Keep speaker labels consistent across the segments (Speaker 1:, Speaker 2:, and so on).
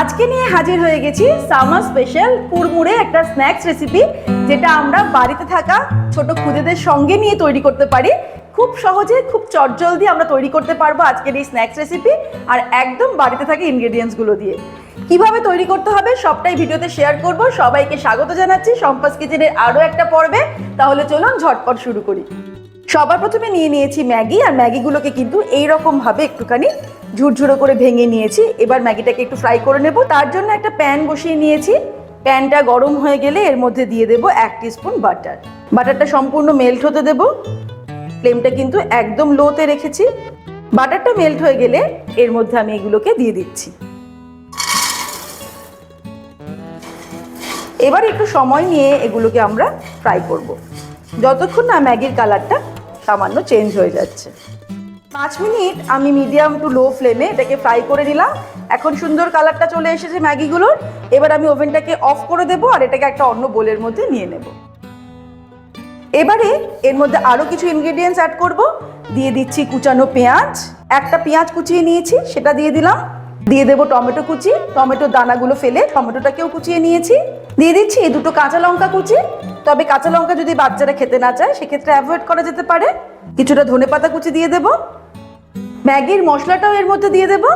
Speaker 1: আজকে নিয়ে হাজির হয়ে গেছি সামার স্পেশাল কুড়মুড়ে একটা স্ন্যাক্স রেসিপি যেটা আমরা বাড়িতে থাকা ছোট খুদেদের সঙ্গে নিয়ে তৈরি করতে পারি। খুব সহজে, খুব চটজলদি আমরা তৈরি করতে পারব আজকের এই স্ন্যাক্স রেসিপি আর একদম বাড়িতে থাকা ইনগ্রেডিয়েন্টসগুলো দিয়ে। কীভাবে তৈরি করতে হবে সবটাই ভিডিওতে শেয়ার করব। সবাইকে স্বাগত জানাচ্ছি। সম্পাস কিচেনের আরও একটা পর্বে। তাহলে চলুন ঝটপট শুরু করি। সবার প্রথমে নিয়ে নিয়েছি ম্যাগি, আর ম্যাগিগুলোকে কিন্তু এইরকম ভাবে একটুখানি ঝুরঝুরো করে ভেঙে নিয়েছি। এবার ম্যাগিটাকে একটু ফ্রাই করে নেব। তার জন্য একটা প্যান বসিয়ে নিয়েছি। প্যানটা গরম হয়ে গেলে এর মধ্যে দিয়ে দেবো এক স্পুন বাটার। বাটারটা সম্পূর্ণ মেল্ট হতে দেব। ফ্লেমটা কিন্তু একদম লোতে রেখেছি। বাটারটা মেল্ট হয়ে গেলে এর মধ্যে আমি এগুলোকে দিয়ে দিচ্ছি। এবার একটু সময় নিয়ে এগুলোকে আমরা ফ্রাই করব। যতক্ষণ না ম্যাগির কালারটা সামান্য চেঞ্জ হয়ে যাচ্ছে। পাঁচ মিনিট আমি মিডিয়াম টু লো ফ্লেমে এটাকে ফ্রাই করে নিলাম। এখন সুন্দর কালারটা চলে এসেছে ম্যাগিগুলোর। এবার আমি ওভেনটাকে অফ করে দেবো আর এটাকে একটা অন্য বোলের মধ্যে নিয়ে নেব। এবারে এর মধ্যে আরও কিছু ইনগ্রেডিয়েন্টস অ্যাড করব। দিয়ে দিচ্ছি কুচানো পেঁয়াজ। একটা পেঁয়াজ কুচিয়ে নিয়েছি, সেটা দিয়ে দিলাম। দিয়ে দেবো টমেটো কুচি। টমেটোর দানাগুলো ফেলে টমেটোটাকেও কুচিয়ে নিয়েছি। দিয়ে দিচ্ছি দুটো কাঁচা লঙ্কা কুচি। তবে কাঁচা লঙ্কা যদি বাচ্চারা খেতে না চায়, সেক্ষেত্রে অ্যাভয়েড করা যেতে পারে। কিছুটা ধনেপাতা কুচি দিয়ে দেবো। ম্যাগির মশলাটাও এর মধ্যে দিয়ে দেবো।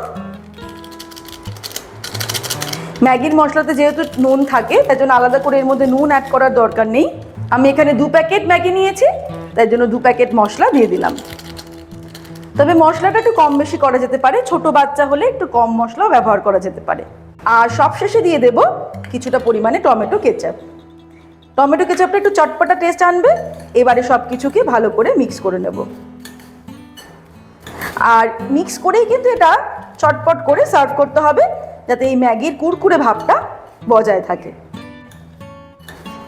Speaker 1: ম্যাগির মশলাতে যেহেতু নুন থাকে, তাই জন্য আলাদা করে এর মধ্যে নুন অ্যাড করার দরকার নেই। আমি এখানে দু প্যাকেট ম্যাগি নিয়েছি, তাই জন্য দু প্যাকেট মশলা দিয়ে দিলাম। তবে মশলাটা একটু কম বেশি করা যেতে পারে, ছোট বাচ্চা হলে একটু কম মশলাও ব্যবহার করা যেতে পারে। আর সবশেষে দিয়ে দেব কিছুটা পরিমাণে টমেটো কেচাপ। টমেটো কেচাপটা একটু চটপটা টেস্ট আনবে। এবারে সব কিছুকে ভালো করে মিক্স করে নেব। আর মিক্স করেই কিন্তু এটা চটপট করে সার্ভ করতে হবে, যাতে এই ম্যাগির কুরকুরে ভাবটা বজায় থাকে।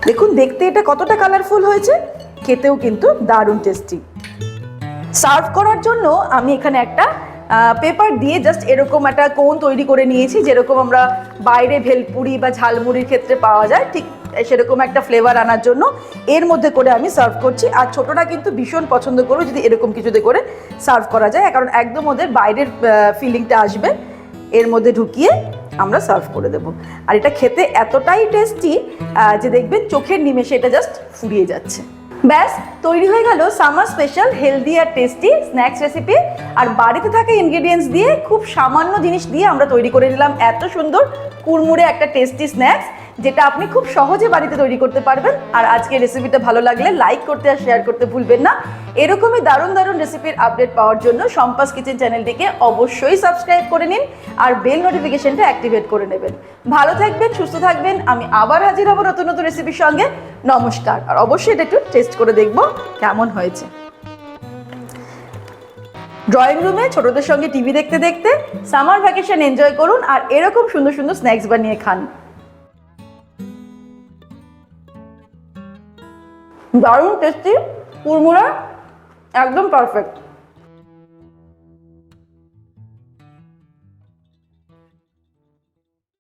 Speaker 1: দেখুন, দেখতে এটা কতটা কালারফুল হয়েছে, খেতেও কিন্তু দারুণ টেস্টি সার্ভ করার জন্য আমি এখানে একটা পেপার দিয়ে জাস্ট এরকম একটা কোন তৈরি করে নিয়েছি, যেরকম আমরা বাইরে ভেলপুরি বা ঝালমুড়ির ক্ষেত্রে পাওয়া যায়, ঠিক সেরকম একটা ফ্লেভার আনার জন্য এর মধ্যে করে আমি সার্ভ করছি। আর ছোটরা কিন্তু ভীষণ পছন্দ করবে যদি এরকম কিছুতে করে সার্ভ করা যায়। কারণ একদম ওদের বাইরের ফিলিংটা আসবে, এর মধ্যে ঢুকিয়ে আমরা সার্ভ করে দেবো। আর এটা খেতে এতটাই টেস্টি যে দেখবেন চোখের নিমেষে এটা জাস্ট ফুরিয়ে যাচ্ছে। ব্যাস, তৈরি হয়ে গেল সামার স্পেশাল হেলদি আর টেস্টি স্ন্যাক্স রেসিপি আর বাড়িতে থাকা ইনগ্রেডিয়েন্টস দিয়ে খুব সামান্য জিনিস দিয়ে আমরা তৈরি করে নিলাম। এত সুন্দর, কুড়মুড়ে একটা টেস্টি স্ন্যাক্স যেটা আপনি খুব সহজে বাড়িতে তৈরি করতে পারবেন। আর আজকে রেসিপিটা ভালো লাগলে লাইক করতে আর শেয়ার করতে ভুলবেন না। এরকমই দারুণ দারুণ রেসিপির আপডেট পাওয়ার জন্য সম্পাস কিচেন চ্যানেলটিকে অবশ্যই সাবস্ক্রাইব করে নিন আর বেল নোটিফিকেশনটা অ্যাক্টিভেট করে নেবেন। ভালো থাকবেন, সুস্থ থাকবেন। আমি আবার হাজির হব নতুন নতুন রেসিপির সঙ্গে। নমস্কার। আর অবশ্যই এটা একটু টেস্ট করে দেখব কেমন হয়েছে। ড্রয়িং রুমে ছোটদের সঙ্গে টিভি দেখতে দেখতে সামার ভ্যাকেশন এনজয় করুন আর এরকম সুন্দর সুন্দর স্ন্যাক্স বানিয়ে খান। দারুণ টেস্টি কুড়মুড়া একদম পারফেক্ট